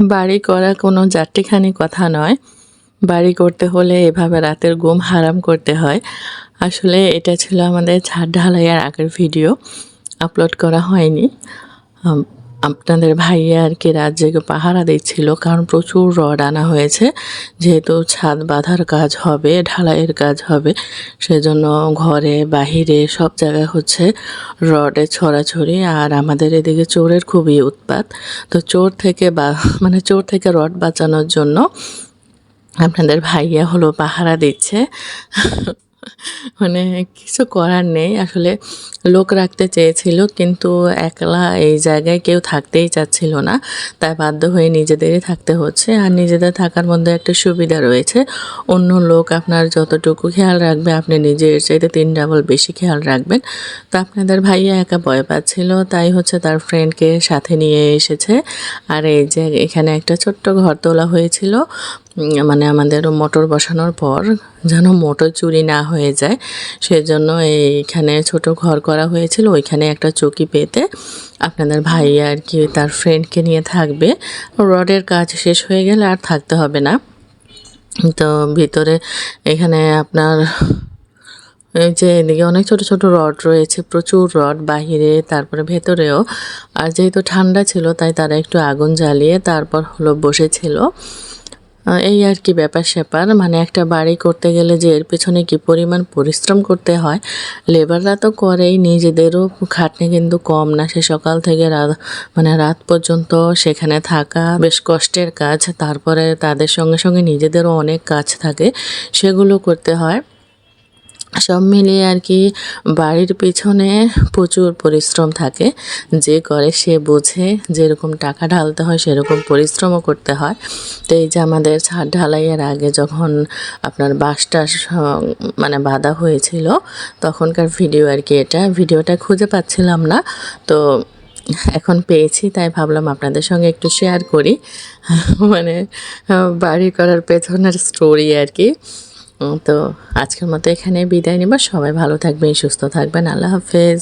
বাড়ি করা কোনো যাত্রীখানি কথা নয়। বাড়ি করতে হলে এভাবে রাতের ঘুম হারাম করতে হয়। আসলে এটা ছিল আমাদের ছাদ ঢালাইয়ের আগের ভিডিও। আপলোড করা হয়নি। আপনাদের ভাইয়া আর কি রাত জেগে পাহারা দিচ্ছিল, কারণ প্রচুর রড আনা হয়েছে। যেহেতু ছাদ বাঁধার কাজ হবে, ঢালাইয়ের কাজ হবে, সেজন্য ঘরে, বাহিরে সব জায়গায় হচ্ছে রডে ছড়াছড়ি, আর আমাদের এদিকে চোরের খুবই উৎপাত। তো চোর থেকে বা মানে চোর থেকে রড বাঁচানোর জন্য আপনাদের ভাইয়া হলো পাহারা দিচ্ছে। মানে কিছু করার নেই। আসলে লোক রাখতে চেয়েছিল, কিন্তু একলা এই জায়গায় কেউ থাকতেই চাচ্ছিল না। তাই বাধ্য হয়ে নিজেদেরই থাকতে হচ্ছে। আর নিজেদের থাকার মধ্যে একটা সুবিধা রয়েছে। অন্য লোক আপনার যতটুকু খেয়াল রাখবে, আপনি নিজের চাইতে তিন ডাবল বেশি খেয়াল রাখবেন। তো আপনাদের ভাইয়া একা ভয় পাচ্ছিল, তাই হচ্ছে তার ফ্রেন্ডকে সাথে নিয়ে এসেছে। আর এই যে এখানে একটা ছোট্ট ঘর তোলা হয়েছিল। মানে আমাদের মোটর বসানোর পর যেন মোটর চুরি না হয়ে যায়, সেজন্য এইখানে ছোট ঘর করা হয়েছিল, ওইখানে একটা চৌকি পেতে আপনাদের ভাই আর কি তার ফ্রেন্ডকে নিয়ে থাকবে। রডের কাজ শেষ হয়ে গেলে আর থাকতে হবে না। তো ভিতরে এখানে আপনার এই যে এদিকে অনেক ছোট ছোট রড রয়েছে, প্রচুর রড বাহিরে, তারপরে ভেতরেও। আর যেহেতু ঠান্ডা ছিল, তাই তারা একটু আগুন জ্বালিয়ে তারপর হলো বসেছিল। এই আর কি ব্যাপার স্যাপার। মানে একটা বাড়ি করতে গেলে যে এর পেছনে কি পরিমাণ পরিশ্রম করতে হয়, লেবাররা তো করেই, নিজেদেরও খাটনি কিন্তু কম না। সে সকাল থেকে রাত মানে রাত পর্যন্ত সেখানে থাকা বেশ কষ্টের কাজ। তারপরে তাদের সঙ্গে সঙ্গে নিজেদেরও অনেক কাজ থাকে। সেগুলো করতে হয়। সব মিলিয়ে আর কি বাড়ির পিছনে প্রচুর পরিশ্রম থাকে। যে করে সে বোঝে যেরকম টাকা ঢালতে হয় সেরকম পরিশ্রমও করতে হয়। তো এই যে আমাদের ছাদ ঢালাইয়ের আগে যখন আপনার বাসটা মানে বাঁধা হয়েছিল, তখনকার ভিডিও আর কি এটা। ভিডিওটা খুঁজে পাচ্ছিলাম না। তো এখন পেয়েছি, তাই ভাবলাম আপনাদের সঙ্গে একটু শেয়ার করি। মানে বাড়ি করার পেছনের স্টোরি আর কি। তো আজকের মতো এখানে বিদায় নিব। সবাই ভালো থাকবেন সুস্থ থাকবেন। আল্লাহ হাফেজ।